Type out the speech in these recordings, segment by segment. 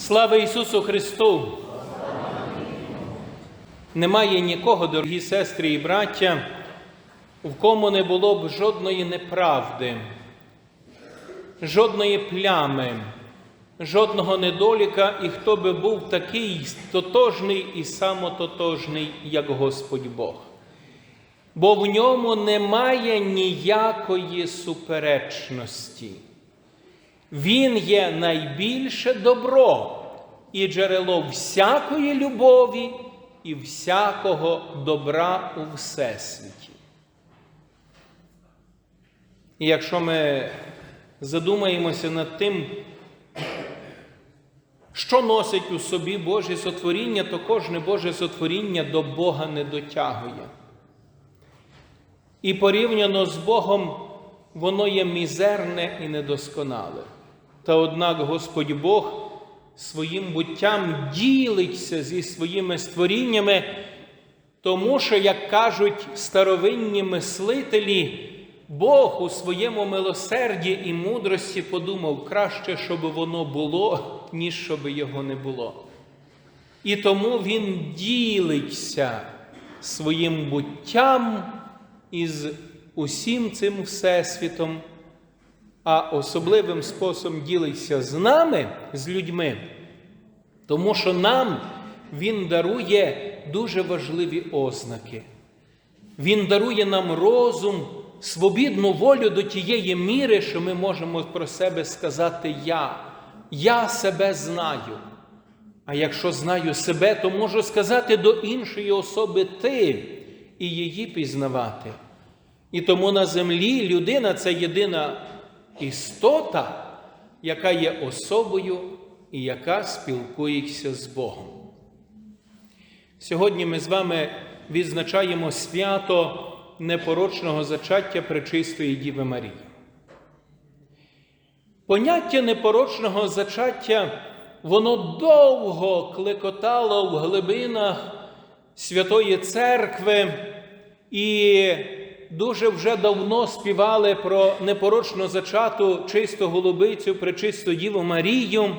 Слава Ісусу Христу! Немає нікого, дорогі сестри і браття, в кому не було б жодної неправди, жодної плями, жодного недоліка, і хто би був такий тотожний і самототожний, як Господь Бог. Бо в ньому немає ніякої суперечності. Він є найбільше добро і джерело всякої любові і всякого добра у Всесвіті. І якщо ми задумаємося над тим, що носить у собі Боже сотворіння, то кожне Боже сотворіння до Бога не дотягує. І порівняно з Богом воно є мізерне і недосконале. Та однак Господь Бог своїм буттям ділиться зі своїми створіннями, тому що, як кажуть старовинні мислителі, Бог у своєму милосерді і мудрості подумав, краще, щоб воно було, ніж щоб його не було. І тому Він ділиться своїм буттям із усім цим Всесвітом, а особливим способом ділиться з нами, з людьми, тому що нам Він дарує дуже важливі ознаки. Він дарує нам розум, свобідну волю до тієї міри, що ми можемо про себе сказати Я. Я себе знаю. А якщо знаю себе, то можу сказати до іншої особи ти і її пізнавати. І тому на землі людина це єдина істота, яка є особою і яка спілкується з Богом. Сьогодні ми з вами відзначаємо свято непорочного зачаття Пречистої Діви Марії. Поняття непорочного зачаття, воно довго клекотало в глибинах Святої Церкви і дуже вже давно співали про непорочно зачату чисту голубицю, пречисту Діву Марію.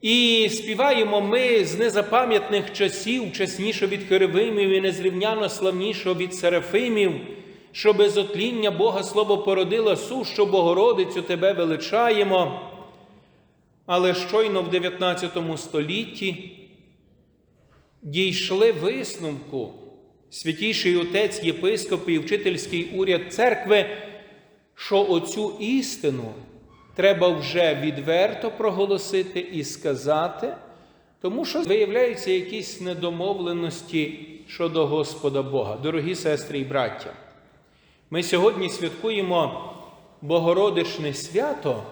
І співаємо ми з незапам'ятних часів, чесніше від Херовимів і незрівняно славнішого від Серафимів, що без отління Бога Слово породило сущу Богородицю Тебе величаємо. Але щойно в 19 столітті дійшли висновку святіший отець єпископ і вчительський уряд церкви, що оцю істину треба вже відверто проголосити і сказати, тому що виявляються якісь недомовленості щодо Господа Бога. Дорогі сестри і браття, ми сьогодні святкуємо Богородичне свято,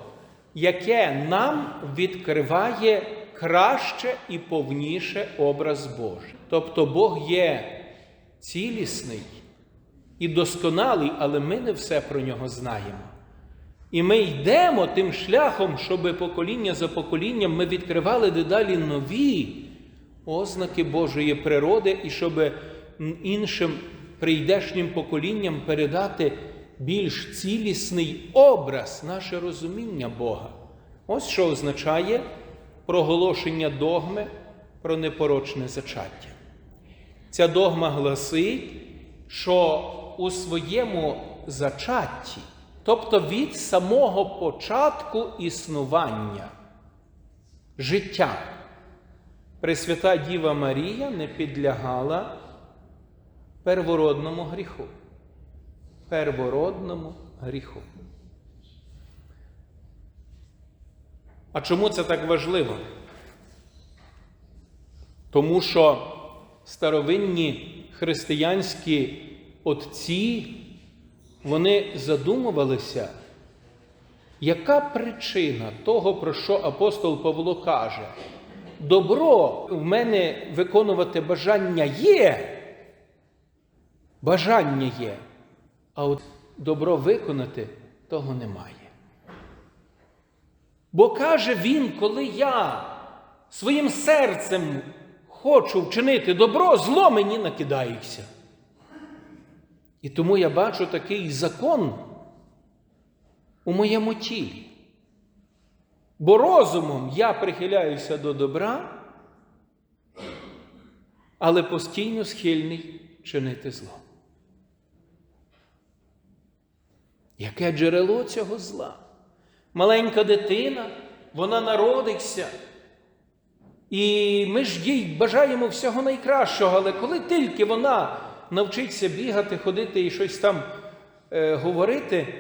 яке нам відкриває краще і повніше образ Божий. Тобто Бог є цілісний і досконалий, але ми не все про нього знаємо. І ми йдемо тим шляхом, щоб покоління за поколінням ми відкривали дедалі нові ознаки Божої природи, і щоб іншим прийдешнім поколінням передати більш цілісний образ, наше розуміння Бога. Ось що означає проголошення догми про непорочне зачаття. Ця догма гласить, що у своєму зачатті, тобто від самого початку існування життя, Пресвята Діва Марія не підлягала первородному гріху. Первородному гріху. А чому це так важливо? Тому що старовинні християнські отці, вони задумувалися, яка причина того, про що апостол Павло каже, добро в мене виконувати бажання є, бажання є, а от добро виконати того немає. Бо каже він, коли я своїм серцем хочу вчинити добро, зло мені накидається. І тому я бачу такий закон у моєму тілі. Бо розумом я прихиляюся до добра, але постійно схильний чинити зло. Яке джерело цього зла? Маленька дитина, вона народиться. І ми ж їй бажаємо всього найкращого, але коли тільки вона навчиться бігати, ходити і щось там е, говорити,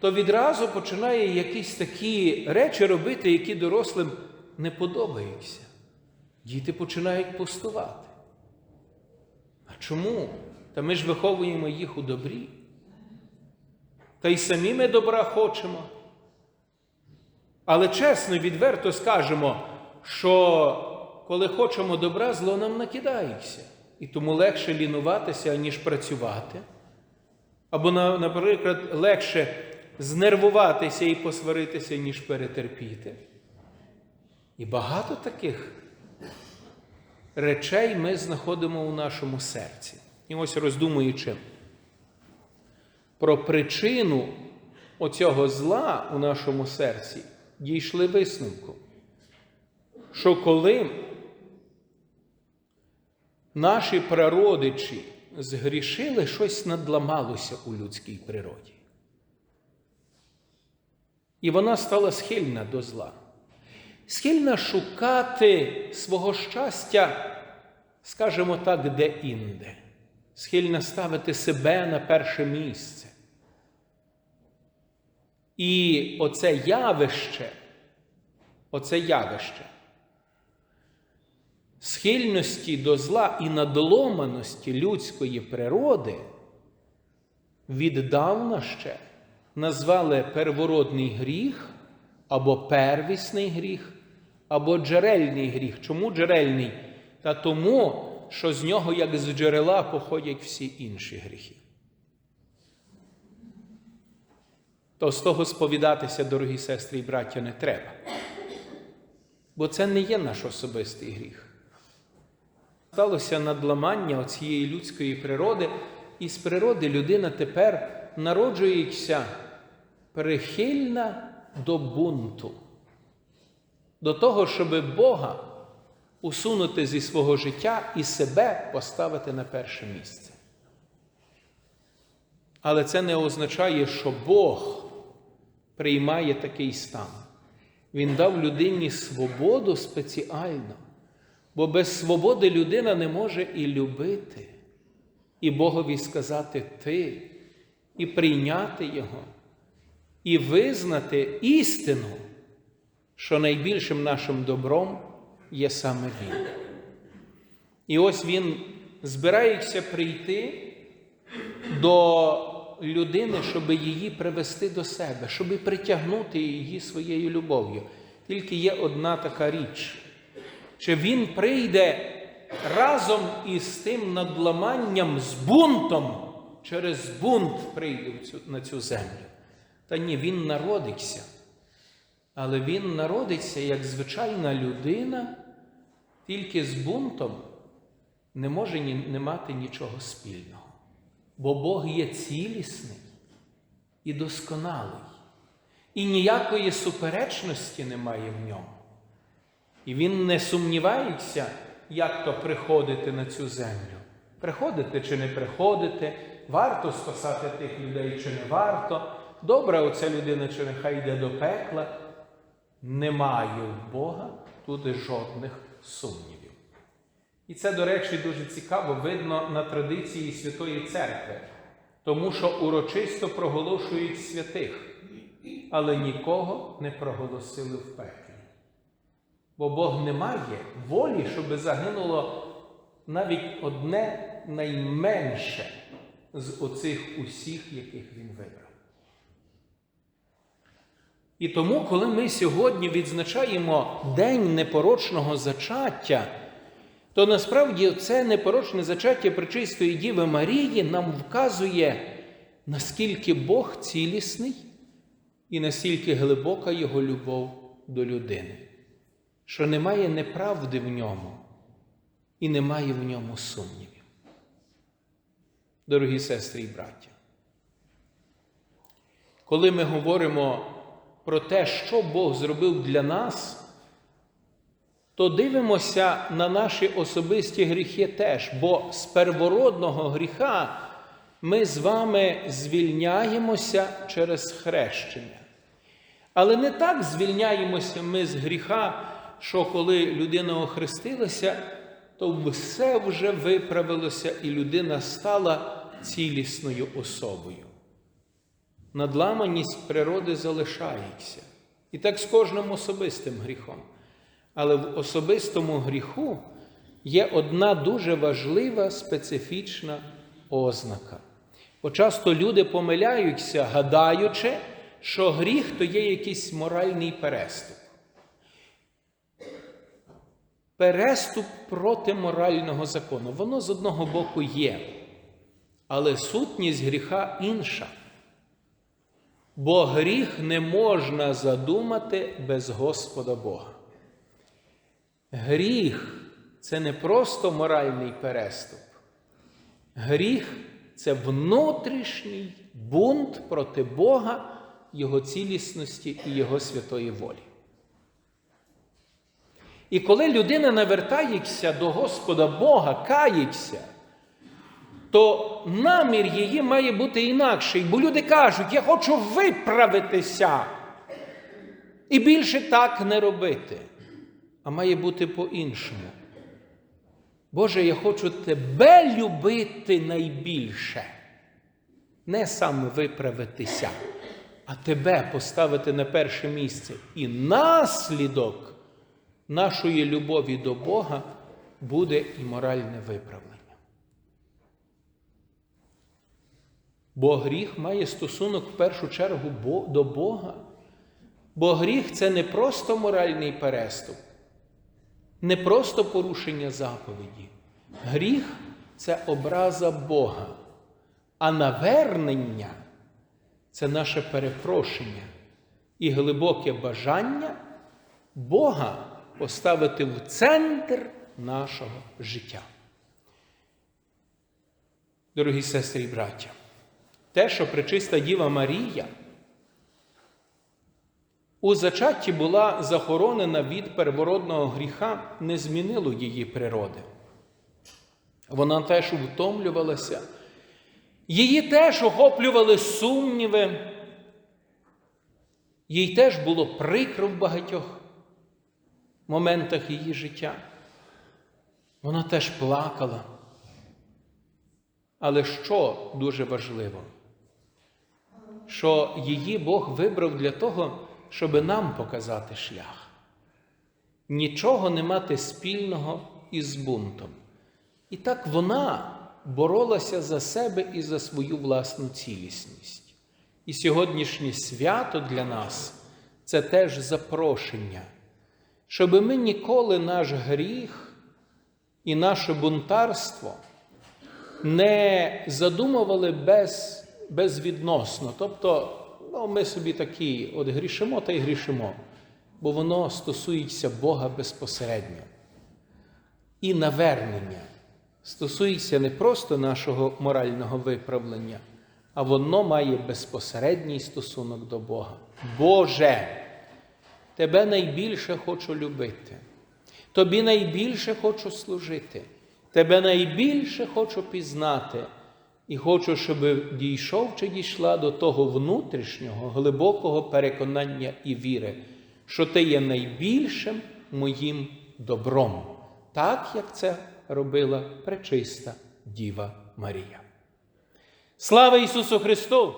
то відразу починає якісь такі речі робити, які дорослим не подобаються. Діти починають пустувати. А чому? Та ми ж виховуємо їх у добрі. Та й самі ми добра хочемо. Але чесно, відверто скажемо, що коли хочемо добра, зло нам накидається. І тому легше лінуватися, ніж працювати. Або, наприклад, легше знервуватися і посваритися, ніж перетерпіти. І багато таких речей ми знаходимо у нашому серці. І ось роздумуючи про причину оцього зла у нашому серці, дійшли висновку, що коли наші прародичі згрішили, щось надламалося у людській природі. І вона стала схильна до зла, схильна шукати свого щастя, скажімо так, де-інде, схильна ставити себе на перше місце. І оце явище, оце явище схильності до зла і надломаності людської природи віддавна ще назвали первородний гріх або первісний гріх, або джерельний гріх. Чому джерельний? Та тому, що з нього, як з джерела, походять всі інші гріхи. То з того сповідатися, дорогі сестри і браття, не треба. Бо це не є наш особистий гріх. Сталося надламання цієї людської природи, і з природи людина тепер народжується прихильна до бунту, до того, щоб Бога усунути зі свого життя і себе поставити на перше місце. Але це не означає, що Бог приймає такий стан. Він дав людині свободу спеціально. Бо без свободи людина не може і любити, і Богові сказати ти, і прийняти Його, і визнати істину, що найбільшим нашим добром є саме Він. І ось Він збирається прийти до людини, щоб її привести до себе, щоб притягнути її своєю любов'ю. Тільки є одна така річ чи він прийде разом із тим надламанням, з бунтом, через бунт прийде на цю землю. Та ні, він народиться. Але він народиться як звичайна людина, тільки з бунтом не може не мати нічого спільного. Бо Бог є цілісний і досконалий, і ніякої суперечності немає в ньому. І він не сумнівається, як то приходити на цю землю. Приходити чи не приходити, варто спасати тих людей чи не варто. Добра оця людина, чи нехай йде до пекла. Немає в Бога туди жодних сумнівів. І це, до речі, дуже цікаво видно на традиції Святої Церкви, тому що урочисто проголошують святих, але нікого не проголосили в пеклі. Бо Бог не має волі, щоб загинуло навіть одне найменше з оцих усіх, яких Він вибрав. І тому, коли ми сьогодні відзначаємо День непорочного зачаття, то насправді це непорочне зачаття Пречистої Діви Марії нам вказує, наскільки Бог цілісний і наскільки глибока Його любов до людини що немає неправди в ньому і немає в ньому сумнівів. Дорогі сестри і браття, коли ми говоримо про те, що Бог зробив для нас, то дивимося на наші особисті гріхи теж, бо з первородного гріха ми з вами звільняємося через хрещення. Але не так звільняємося ми з гріха, що коли людина охрестилася, то все вже виправилося, і людина стала цілісною особою. Надламаність природи залишається. І так з кожним особистим гріхом. Але в особистому гріху є одна дуже важлива специфічна ознака. Бо часто люди помиляються, гадаючи, що гріх то є якийсь моральний переступ. Переступ проти морального закону. Воно з одного боку є. Але сутність гріха інша. Бо гріх не можна задумати без Господа Бога. Гріх це не просто моральний переступ. Гріх це внутрішній бунт проти Бога, Його цілісності і Його святої волі. І коли людина навертається до Господа Бога, кається, то намір її має бути інакший. Бо люди кажуть, я хочу виправитися і більше так не робити. А має бути по-іншому. Боже, я хочу Тебе любити найбільше. Не сам виправитися, а Тебе поставити на перше місце. І наслідок нашої любові до Бога буде і моральне виправлення. Бо гріх має стосунок в першу чергу до Бога. Бо гріх це не просто моральний переступ, не просто порушення заповіді. Гріх це образа Бога, а навернення це наше перепрошення і глибоке бажання Бога поставити в центр нашого життя. Дорогі сестри і браття, те, що пречиста Діва Марія у зачатті була захоронена від первородного гріха, не змінило її природи. Вона теж втомлювалася, її теж охоплювали сумніви, їй теж було прикро в багатьох моментах її життя. Вона теж плакала. Але що дуже важливо, що її Бог вибрав для того, щоб нам показати шлях. Нічого не мати спільного із бунтом. І так вона боролася за себе і за свою власну цілісність. І сьогоднішнє свято для нас це теж запрошення, щоб ми ніколи наш гріх і наше бунтарство не задумували без, безвідносно. Тобто, ну, ми собі такі от грішимо та й грішимо, бо воно стосується Бога безпосередньо. І навернення стосується не просто нашого морального виправлення, а воно має безпосередній стосунок до Бога. Боже, Тебе найбільше хочу любити, Тобі найбільше хочу служити, Тебе найбільше хочу пізнати. І хочу, щоб дійшов чи дійшла до того внутрішнього, глибокого переконання і віри, що ти є найбільшим моїм добром, так як це робила пречиста Діва Марія. Слава Ісусу Христу!